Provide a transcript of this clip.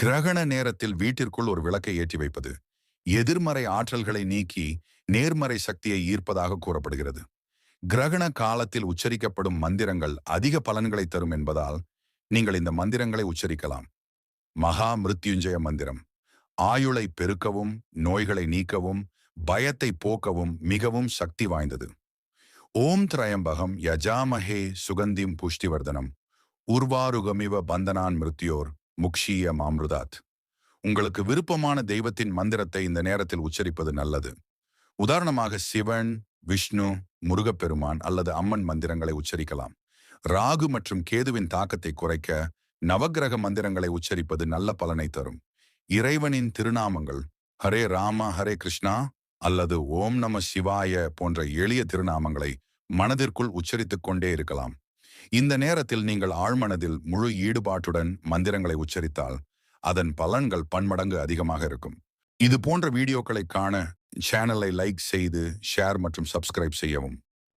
கிரகண நேரத்தில் வீட்டிற்குள் ஒரு விளக்கை ஏற்றி வைப்பது எதிர்மறை ஆற்றல்களை நீக்கி நேர்மறை சக்தியை ஈர்ப்பதாக கூறப்படுகிறது. கிரகண காலத்தில் உச்சரிக்கப்படும் மந்திரங்கள் அதிக பலன்களை தரும் என்பதால் நீங்கள் இந்த மந்திரங்களை உச்சரிக்கலாம். மகா மிருத்யுஞ்சய மந்திரம். ஆயுளை பெருக்கவும் நோய்களை நீக்கவும் பயத்தை போக்கவும் மிகவும் சக்தி வாய்ந்தது. ஓம் திரயம்பகம் யஜாமஹே சுகந்திம் புஷ்டிவர்தனம். உர்வாருகமிவ பந்தனான் மிருத்தியோர் முக்ஷீய மாம்ருதாத். உங்களுக்கு விருப்பமான தெய்வத்தின் மந்திரத்தை இந்த நேரத்தில் உச்சரிப்பது நல்லது. உதாரணமாக சிவன் விஷ்ணு முருகப்பெருமான் அல்லது அம்மன் மந்திரங்களை உச்சரிக்கலாம். ராகு மற்றும் கேதுவின் தாக்கத்தை குறைக்க நவக்கிரக மந்திரங்களை உச்சரிப்பது நல்ல பலனை தரும். இறைவனின் திருநாமங்கள் ஹரே ராமா ஹரே கிருஷ்ணா அல்லது ஓம் நம சிவாய போன்ற எளிய திருநாமங்களை மனதிற்குள் உச்சரித்துக் கொண்டே இருக்கலாம். இந்த நேரத்தில் நீங்கள் ஆழ்மனதில் முழு ஈடுபாட்டுடன் மந்திரங்களை உச்சரித்தால் அதன் பலன்கள் பன்மடங்கு அதிகமாக இருக்கும். இது போன்ற வீடியோக்களை காண சேனலை லைக் செய்து ஷேர் மற்றும் சப்ஸ்கிரைப் செய்யவும்.